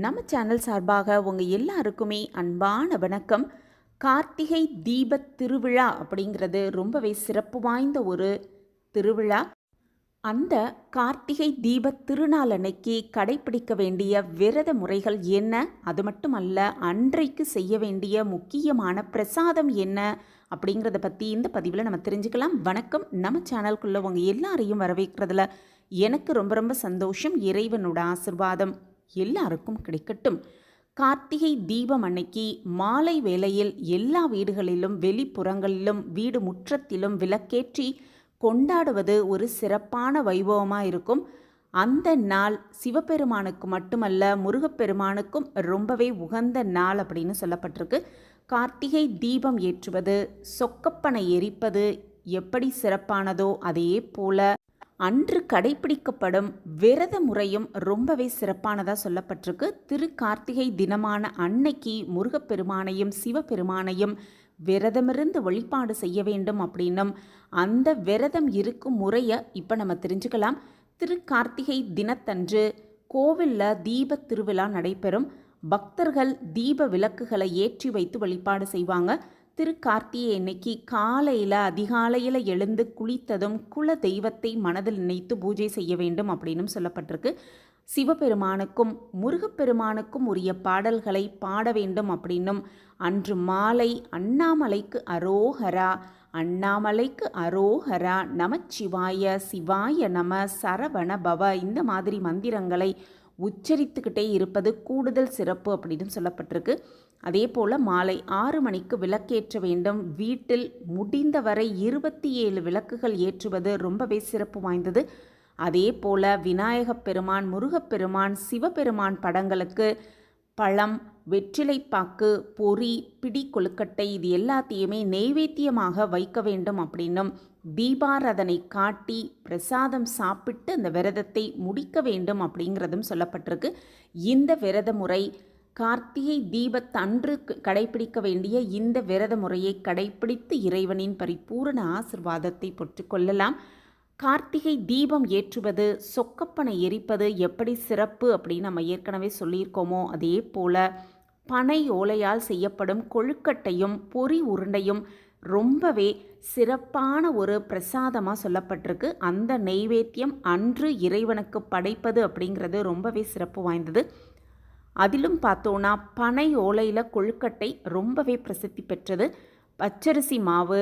நம்ம சேனல் சார்பாக உங்கள் எல்லாருக்குமே அன்பான வணக்கம். கார்த்திகை தீபத் திருவிழா அப்படிங்கிறது ரொம்பவே சிறப்பு வாய்ந்த ஒரு திருவிழா. அந்த கார்த்திகை தீபத் திருநாள் அன்னைக்கு கடைப்பிடிக்க வேண்டிய விரத முறைகள் என்ன? அது மட்டுமல்ல அன்றைக்கு செய்ய வேண்டிய முக்கியமான பிரசாதம் என்ன? அப்படிங்கிறத பற்றி இந்த பதிவில் நம்ம தெரிஞ்சுக்கலாம். வணக்கம். நம்ம சேனல்குள்ளே உங்கள் எல்லாரையும் வரவேற்கிறதுல எனக்கு ரொம்ப ரொம்ப சந்தோஷம். இறைவனோட ஆசிர்வாதம். எல்லாருக்கும் கிடைக்கட்டும். கார்த்திகை தீபம் அன்னைக்கு மாலை வேளையில் எல்லா வீடுகளிலும் வெளிப்புறங்களிலும் வீடு முற்றத்திலும் விளக்கேற்றி கொண்டாடுவது ஒரு சிறப்பான வைபவமாக இருக்கும். அந்த நாள் சிவபெருமானுக்கு மட்டுமல்ல முருகப்பெருமானுக்கும் ரொம்பவே உகந்த நாள் அப்படின்னு சொல்லப்பட்டிருக்கு. கார்த்திகை தீபம் ஏற்றுவது சொக்கப்பனை எரிப்பது எப்படி சிறப்பானதோ அதே போல அன்று கடைபிடிக்கப்படும் விரத முறையும் ரொம்பவே சிறப்பானதாக சொல்லப்பட்டிருக்கு. திரு கார்த்திகை தினமான அன்னைக்கு முருகப்பெருமானையும் சிவபெருமானையும் விரதமிருந்து வழிபாடு செய்ய வேண்டும் அப்படின்னும் அந்த விரதம் இருக்கும் முறையை இப்போ நம்ம தெரிஞ்சுக்கலாம். திரு கார்த்திகை தினத்தன்று கோவிலில் தீப திருவிழா நடைபெறும். பக்தர்கள் தீப விளக்குகளை ஏற்றி வைத்து வழிபாடு செய்வாங்க. திரு கார்த்தியை அன்னைக்கு காலையில் அதிகாலையில் எழுந்து குளித்ததும் குல தெய்வத்தை மனதில் நினைத்து பூஜை செய்ய வேண்டும் அப்படின்னும் சொல்லப்பட்டிருக்கு. சிவபெருமானுக்கும் முருகப்பெருமானுக்கும் உரிய பாடல்களை பாட வேண்டும் அப்படின்னும் அன்று மாலை அண்ணாமலைக்கு அரோஹரா அண்ணாமலைக்கு அரோஹரா நமச்சிவாய சிவாய நம சரவண பவ இந்த மாதிரி மந்திரங்களை உச்சரித்துக்கிட்டே இருப்பது கூடுதல் சிறப்பு அப்படின்னு சொல்லப்பட்டிருக்கு. அதே போல் மாலை ஆறு மணிக்கு விளக்கேற்ற வேண்டும். வீட்டில் முடிந்தவரை இருபத்தி ஏழு விளக்குகள் ஏற்றுவது ரொம்பவே சிறப்பு வாய்ந்தது. அதே போல் விநாயகப் பெருமான் முருகப்பெருமான் சிவபெருமான் படங்களுக்கு பழம் வெற்றிலைப்பாக்கு பொறி பிடி கொழுக்கட்டை இது எல்லாத்தையுமே நெய்வேத்தியமாக வைக்க வேண்டும் அப்படின்னும் தீபாராதனை காட்டி பிரசாதம் சாப்பிட்டு அந்த விரதத்தை முடிக்க வேண்டும் அப்படிங்கிறதும் சொல்லப்பட்டிருக்கு. இந்த விரத முறை கார்த்திகை தீபத்தன்று கடைபிடிக்க வேண்டிய இந்த விரத முறையை கடைபிடித்து இறைவனின் பரிபூரண ஆசிர்வாதத்தை பெற்றுக்கொள்ளலாம் கார்த்திகை தீபம் ஏற்றுவது சொக்கப்பனை எரிப்பது எப்படி சிறப்பு அப்படின்னு நம்ம ஏற்கனவே சொல்லியிருக்கோமோ அதே போல் பனை ஓலையால் செய்யப்படும் கொழுக்கட்டையும் பொறி உருண்டையும் ரொம்பவே சிறப்பான ஒரு பிரசாதமாக சொல்லப்பட்டிருக்கு. அந்த நெய்வேத்தியம் அன்று இறைவனுக்கு படைப்பது அப்படிங்கிறது ரொம்பவே சிறப்பு வாய்ந்தது. அதிலும் பார்த்தோன்னா பனை ஓலையில் கொழுக்கட்டை ரொம்பவே பிரசித்தி பெற்றது. பச்சரிசி மாவு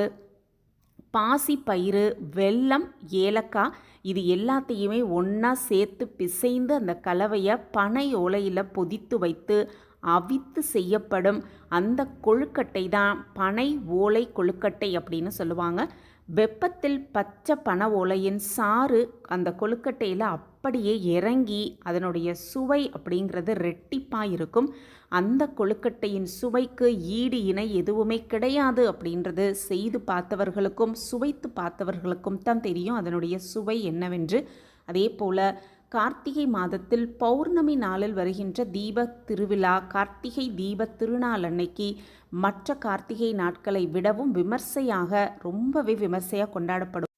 பாசி பயிறு வெல்லம் ஏலக்காய் இது எல்லாத்தையுமே ஒன்றா சேர்த்து பிசைந்து அந்த கலவையை பனை ஓலையில் பொதித்து வைத்து அவித்து செய்யப்படும் அந்த கொழுக்கட்டை தான் பனை ஓலை கொழுக்கட்டை அப்படின்னு சொல்லுவாங்க. வெப்பத்தில் பச்சை பனை ஓலையின் சாறு அந்த கொழுக்கட்டையில் அப்படியே இறங்கி அதனுடைய சுவை அப்படிங்கிறது ரெட்டிப்பாக இருக்கும். அந்த கொழுக்கட்டையின் சுவைக்கு ஈடு இணை எதுவுமே கிடையாது அப்படின்றது செய்து பார்த்தவர்களுக்கும் சுவைத்து பார்த்தவர்களுக்கும் தான் தெரியும். அதனுடைய சுவை என்னவென்று. அதே போல் கார்த்திகை மாதத்தில் பௌர்ணமி நாளில் வருகின்ற தீப திருவிழா கார்த்திகை தீப திருநாள் அன்னைக்கு மற்ற கார்த்திகை நாட்களை விடவும் விமர்சையாக ரொம்பவே விமர்சையாக கொண்டாடப்படும்.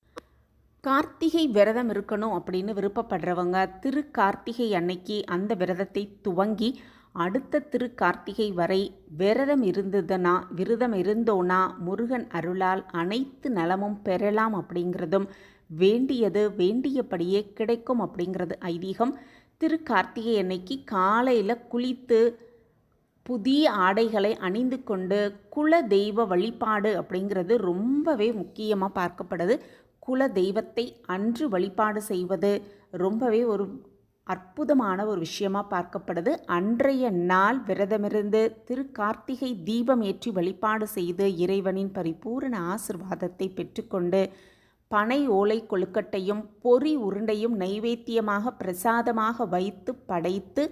கார்த்திகை விரதம் இருக்கணும் அப்படின்னு விருப்பப்படுறவங்க திரு கார்த்திகை அன்னைக்கு அந்த விரதத்தை துவங்கி அடுத்த திரு கார்த்திகை வரை விரதம் இருந்ததுன்னா விரதம் இருந்தோனா முருகன் அருளால் அனைத்து நலமும் பெறலாம் அப்படிங்கிறதும் வேண்டியது வேண்டியபடியே கிடைக்கும் அப்படிங்கிறது ஐதீகம். திரு கார்த்திகை அன்னைக்கு காலையில் குளித்து புதிய ஆடைகளை அணிந்து கொண்டு குல தெய்வ வழிபாடு அப்படிங்கிறது ரொம்பவே முக்கியமாக பார்க்கப்படுது. குல தெய்வத்தை அன்று வழிபாடு செய்வது ரொம்பவே ஒரு அற்புதமான ஒரு விஷயமாக பார்க்கப்படுது. அன்றைய நாள் விரதமிருந்து திரு கார்த்திகை தீபம் ஏற்றி வழிபாடு செய்து இறைவனின் பரிபூரண ஆசிர்வாதத்தை பெற்றுக்கொண்டு பனை ஓலை கொழுக்கட்டையும் பொறி உருண்டையும் நைவேத்தியமாக பிரசாதமாக வைத்து படைத்து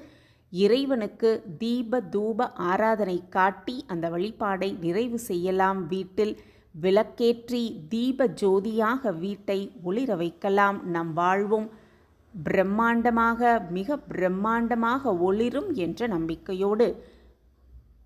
இறைவனுக்கு தீப தூப ஆராதனை காட்டி அந்த வழிபாடை நிறைவு செய்யலாம். வீட்டில் விளக்கேற்றி தீப ஜோதியாக வீட்டை ஒளிர வைக்கலாம். நம் வாழ்வும் பிரம்மாண்டமாக மிக பிரம்மாண்டமாக ஒளிரும் என்ற நம்பிக்கையோடு